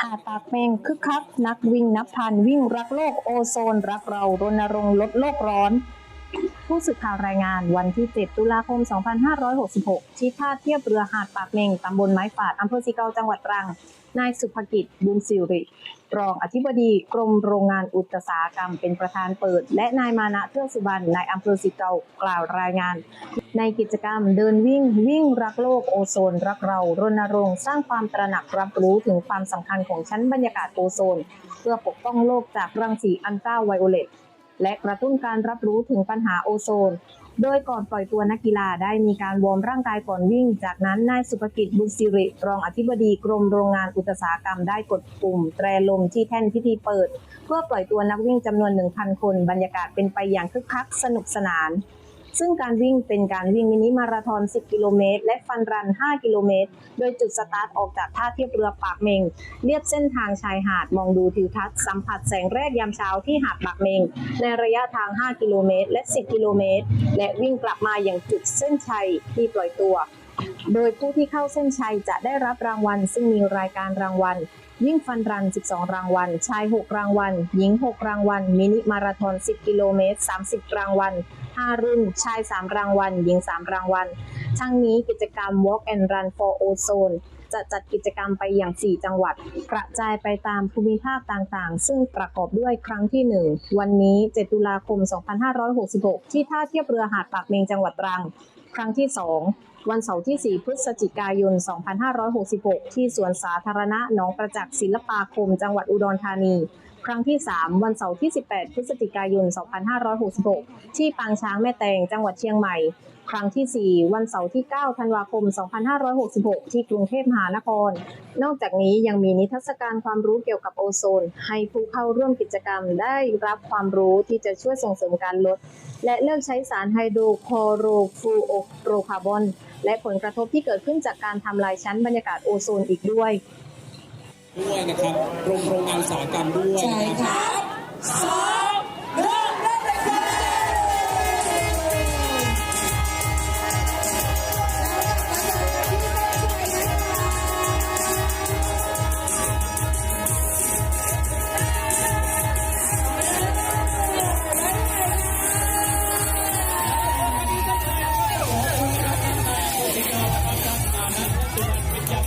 หาดปากเมงคึกคัก นักวิ่งนับพันวิ่งรักโลกโอโซน รักเรารณรงค์ลดโลกร้อน ผู้สื่อข่าวรายงานวันที่ 7 ตุลาคม 2566 ที่ท่าเทียบเรือหาดปากเมงตำบลไม้ฝาดอำเภอสีเกาจังหวัดตรัง นายสุภกิจ บุญสิริ รองอธิบดีกรมโรงงานอุตสาหกรรมเป็นประธานเปิด และนายมานะเทือกสุบรรณนายอำเภอสีเกากล่าวรายงาน ในกิจกรรมเดินวิ่งวิ่งรักโลกโอโซน รักเรารณรงค์สร้างความตระหนักรับรู้ถึงความสำคัญของชั้นบรรยากาศโอโซน เพื่อปกป้องโลกจากรังสีอันตราไวโอเลตและกระตุ้นการรับรู้ถึงปัญหาโอโซน โดยก่อนปล่อยตัวนักกีฬาได้มีการวอร์มร่างกายก่อนวิ่ง จากนั้นนายสุภกิจบุญสิริ รองอธิบดีกรมโรงงานอุตสาหกรรมได้กดปุ่ม แตรลมที่แท่นพิธีเปิด เพื่อปล่อยตัวนักวิ่งจำนวน 1,000 คน บรรยากาศเป็นไปอย่างคึกคักสนุกสนาน ซึ่งการวิ่งเป็นการวิ่งมินิมาราธอน 10 กิโลเมตร และฟันรัน 5 กิโลเมตร โดยจุดสตาร์ทออกจากท่าเทียบเรือปากเมง เลียบเส้นทางชายหาดมองดูทิวทัศน์สัมผัสแสงแรกยามเช้าที่หาดปากเมง ในระยะทาง 5 กิโลเมตร และ 10 กิโลเมตร และวิ่งกลับมาอย่างจุดเส้นชัยที่ปล่อยตัว โดยผู้ที่เข้าเส้นชัยจะได้รับรางวัล ซึ่งมีรายการรางวัลวิ่งฟันรัน 12 รางวัล ชาย 6 รางวัล หญิง 6 รางวัล มินิมาราธอน 10 กิโลเมตร 30 รางวัล 5 รุ่น ชาย 3 รางวัล หญิง 3 รางวัล ทั้งนี้กิจกรรม Walk and Run for Ozone จะจัดกิจกรรมไปอย่าง 4 จังหวัด กระจายไปตามภูมิภาคต่างๆ ซึ่งประกอบด้วยครั้งที่ 1 วันนี้ 7 ตุลาคม 2566 ที่ท่าเทียบเรือหาดปากเมงจังหวัดตรัง ครั้งที่ 2 วันเสาร์ที่ 4 พฤศจิกายน 2566 ที่สวนสาธารณะหนองประจักษ์ศิลปาคม จังหวัดอุดรธานี ครั้งที่ 3 วันเสาร์ที่ 18 พฤศจิกายน 2566 ที่ปางช้างแม่แตง จังหวัดเชียงใหม่ ครั้งที่ 4 วันเสาร์ที่ 9 ธันวาคม 2566 ที่กรุงเทพมหานคร นอกจากนี้ยังมีนิทรรศการความรู้เกี่ยวกับโอโซน ให้ผู้เข้าร่วมกิจกรรมได้รับความรู้ที่จะช่วยส่งเสริมการลด และเลิกใช้สารไฮโดรคลอโรฟลูโอโรคาร์บอน และผลกระทบที่เกิดขึ้นจากการทำลายชั้นบรรยากาศโอโซนอีกด้วย ด้วยนะครับกรมโรงงานอุตสาหกรรมด้วยใช่นะคครับ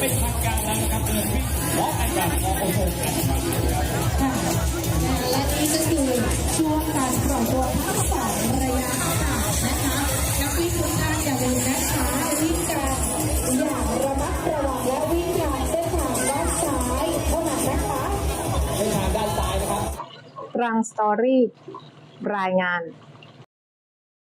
เป็นทางการแล้วนะครับเดินวิ่งวอล์กแอนด์รันของโอโซนกันมาครับค่ะและนี่ก็คือช่วงการปล่อยตัวภาคสองระยะห่างนะคะนักวิ่งทุกท่านอย่าลืมนะคะวิ่งกันอย่างระมัดระวังและวิ่งทางเส้นทางด้านซ้ายเท่านั้นนะคะเส้นทางด้านซ้ายนะครับรังสตอรี่รายงาน